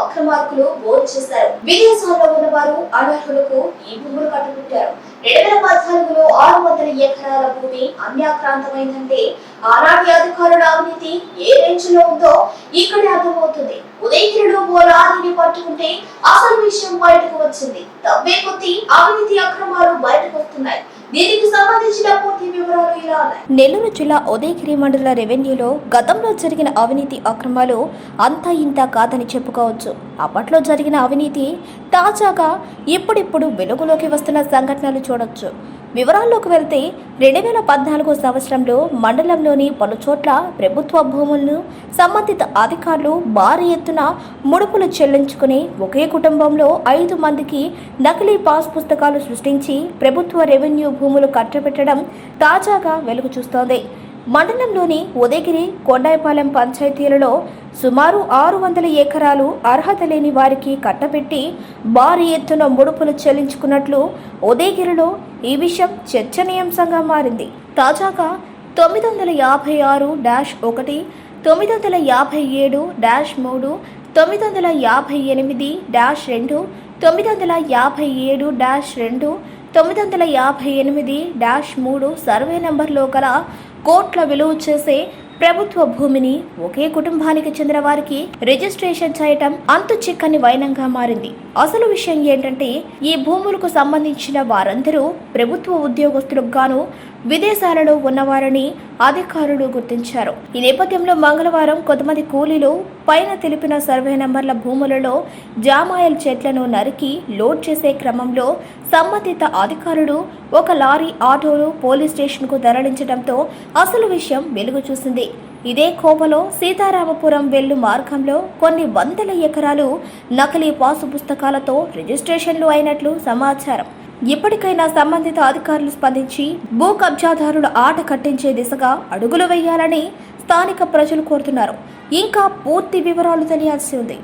అక్రమార్కులు bore చేశారు. విదేశాల్లో ఉన్నవారు అనర్హులకు ఈ భూములు కట్టుకుంటారు రెండు వేల పద్నాలుగులో ఆరు వందల ఎకరాల భూమి అన్యాక్రాంతమైందంటే ఆనాటి అధికారుల అవినీతి ఏ రేంజ్లో ఉందో ఇక్కడే అర్థమవుతుంది. ఉదయగిరిలో ఓ లారీని పట్టుకుంటే అసలు విషయం బయటకు వచ్చింది. తవ్వే కొద్దీ అవినీతి అక్రమాలు బయటకు వస్తున్నాయి దీనికి సంబంధించిన పూర్తి వివరాలు ఇలా ఉన్నాయి నెల్లూరు జిల్లా ఉదయగిరి మండల రెవెన్యూలో గతంలో జరిగిన అవినీతి అక్రమాలు అంతా ఇంత కాదని చెప్పుకోవచ్చు. అప్పట్లో జరిగిన అవినీతి తాజాగా ఇప్పుడిప్పుడు వెలుగులోకి వస్తున్న సంఘటనలు చూడొచ్చు. వివరాల్లోకి వెళ్తే రెండు వేల పద్నాలుగో సంవత్సరంలో మండలంలోని పలు చోట్ల ప్రభుత్వ భూములను సంబంధిత అధికారులు భారీ ఎత్తున ముడుపులు చెల్లించుకుని ఒకే కుటుంబంలో ఐదు మందికి నకిలీ పాస్ పుస్తకాలు సృష్టించి ప్రభుత్వ రెవెన్యూ భూములు కట్టబెట్టడం తాజాగా వెలుగు చూస్తోంది. మండలంలోని ఉదయగిరి కొండాయిపాలెం పంచాయతీలలో సుమారు ఆరు వందల ఎకరాలు అర్హత లేని వారికి కట్టబెట్టి భారీ ఎత్తున ముడుపులు చెల్లించుకున్నట్లు ఉదయగిరిలో ఈ విషయం చర్చనీయాంశంగా మారింది. తాజాగా తొమ్మిది వందల యాభై ఆరు డాష్ ఒకటి తొమ్మిది వందల యాభై ఏడు డాష్ మూడు తొమ్మిది వందల యాభై ఎనిమిది డాష్ రెండు తొమ్మిది వందల యాభై ఏడు డాష్ రెండు తొమ్మిది వందల యాభై ఎనిమిది డాష్ మూడు సర్వే నెంబర్లో గల కోట్ల విలువ చేసే ప్రభుత్వ భూమిని ఒకే కుటుంబానికి చెందిన వారికి రిజిస్ట్రేషన్ చేయటం అంతు చిక్కని వైనంగా మారింది. అసలు విషయం ఏంటంటే ఈ భూములకు సంబంధించిన వారందరూ ప్రభుత్వ ఉద్యోగస్తులకు గాను విదేశాలలో ఉన్నవారని అధికారులు గుర్తించారు. ఈ నేపథ్యంలో మంగళవారం కొంతమంది కూలీలు పైన తెలిపిన సర్వే నంబర్ల భూములలో జామాయల్ చెట్లను నరికి లోడ్ చేసే క్రమంలో సంబంధిత అధికారులు ఒక లారీ ఆటోను పోలీస్ స్టేషన్కు తరలించడంతో అసలు విషయం వెలుగు చూసింది ఇదే కోపలో సీతారామపురం వెళ్ళు మార్గంలో కొన్ని వందల ఎకరాలు నకిలీ పాసు పుస్తకాలతో రిజిస్ట్రేషన్లు అయినట్లు సమాచారం. ఇప్పటికైనా సంబంధిత అధికారులు స్పందించి భూ కబ్జాదారుల ఆట కట్టించే దిశగా అడుగులు వేయాలని స్థానిక ప్రజలు కోరుతున్నారు. ఇంకా పూర్తి వివరాలు తెలియాల్సి ఉంది.